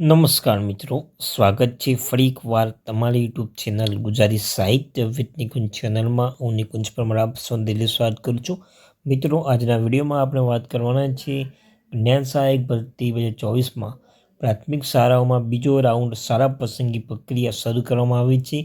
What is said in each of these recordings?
નમસ્કાર મિત્રો, સ્વાગત છે ફરી એકવાર તમારી યુટ્યુબ ચેનલ ગુજરાતી સાહિત્ય વિથ નિકુંજ ચેનલમાં. હું નિકુંજ પરમાર, આપ સૌ દિલ્હી સ્વાગત કરું છું. મિત્રો, આજના વિડીયોમાં આપણે વાત કરવાના છીએ જ્ઞાન સહાયક ભરતી બે હજાર ચોવીસમાં પ્રાથમિક શાળાઓમાં બીજો રાઉન્ડ સારા પસંદગી પ્રક્રિયા શરૂ કરવામાં આવી છે.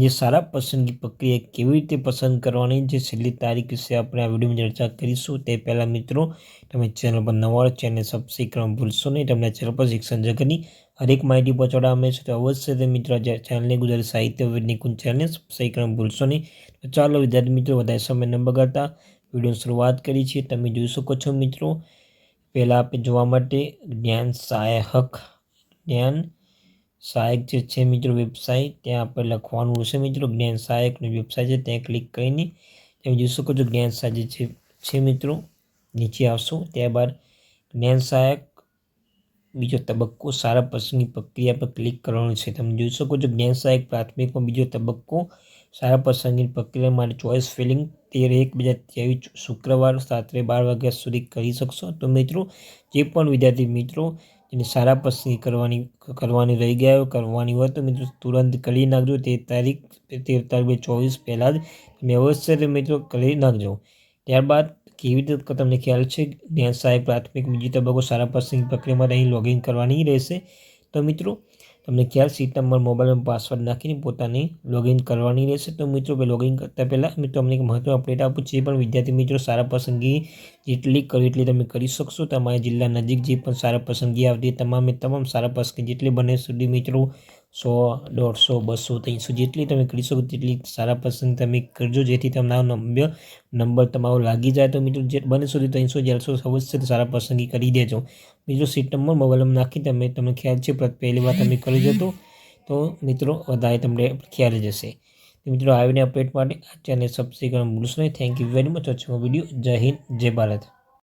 જે સારા પસંદગી પ્રક્રિયા કેવી રીતે પસંદ કરવાની જે છેલ્લી તારીખ વિશે આપણે આ વિડીયોમાં ચર્ચા કરીશું. તે પહેલાં મિત્રો, તમે ચેનલ પર નવા ચેનલ સબસ્ક્રાઈબ કરવાનું ભૂલશો નહીં. તમને ચેનલ પર શિક્ષણ જગતની હરેક માહિતી પહોંચાડવામાં છે. તો અવશ્ય તે મિત્રો ચેનલને, ગુજરાતી સાહિત્ય નિકુંજ ચેનલને સબસ્ક્રાઈબ કરવાનું ભૂલશો નહીં. ચાલો વિદ્યાર્થી મિત્રો, વધારે સમય ન બગાડતા વીડિયો શરૂઆત કરી છે તમે જોઈ શકો છો મિત્રો પહેલાં આપણે જોવા માટે જ્ઞાન સહાયક. જ્ઞાન સહાયક જે છે મિત્રો વેબસાઇટ ત્યાં આપણે લખવાનું રહેશે મિત્રો. જ્ઞાન સહાયકની વેબસાઇટ છે, ત્યાં ક્લિક કરીને તમે જોઈ શકો છો જ્ઞાન સહાય જે છે મિત્રો. નીચે આવશો. ત્યારબાદ જ્ઞાન સહાયક બીજો તબક્કો સારા પસંદગી પ્રક્રિયા પર ક્લિક કરવાનું છે. તમે જોઈ શકો છો જ્ઞાન સહાયક પ્રાથમિકમાં બીજો તબક્કો સારા પસંદગી પ્રક્રિયા માટે ચોઈસ ફિલિંગ તેર એક બે હજાર ત્રેવીસ શુક્રવાર રાત્રે બાર વાગ્યા સુધી કરી શકશો. તો મિત્રો, જે પણ વિદ્યાર્થી મિત્રો જેને સારા પસંદગી કરવાની કરવાની રહી ગયા કરવાની હોય, તો મિત્રો તુરંત કરી નાખજો. તે તારીખ તેર તારીખ બે ચોવીસ પહેલાં જ તમે અવશ્ય મિત્રો કરી નાખજો. ત્યારબાદ કેવી રીતે તમને ખ્યાલ છે? જ્ઞાન સાહેબ પ્રાથમિક બીજી તબક્કો સારા પસંદગી પ્રક્રિયામાં અહીં લોગિન કરવાની રહેશે. તો મિત્રો, તમને ખ્યાલ સીટ નંબર મોબાઈલમાં પાસવર્ડ નાખીને પોતાની લોગિન કરવાની રહેશે. તો મિત્રો લોગિન કરતાં પહેલાં મિત્રો, તમને એક મહત્વ અપડેટ આપું જે પણ વિદ્યાર્થી મિત્રો સારા પસંદગી જેટલી કરી એટલી તમે કરી શકશો. તમારા જિલ્લા નજીક જે પણ સારા પસંદગી આવતી તમામે તમામ સારા પસંદગી જેટલી બને સુધી મિત્રો સો, દોઢસો, બસો, ત્રણસો જેટલી તમે કરી શકો તેટલી સારા પસંદ તમે કરજો. જેથી તમારો નંબર નંબર તમારો લાગી જાય તો મિત્રો જે બને સુધી ત્રણસો, ચારસો અવશ્ય સારા પસંદગી કરી દેજો. બીજો સીટ નંબર મોબાઈલમાં નાખી તમે, તમને ખ્યાલ છે પહેલી વાર તમે કરી જતો તો મિત્રો વધારે તમને ખ્યાલ જશે. મિત્રો આવીને અપડેટ માટે આ ચેનલ સબસ્ક્રાઈબ કરવાનું ભૂલશો નહીં. થેન્ક યુ વેરી મચ વચ્ચેનો વીડિયો જય હિન્દ, જય ભારત.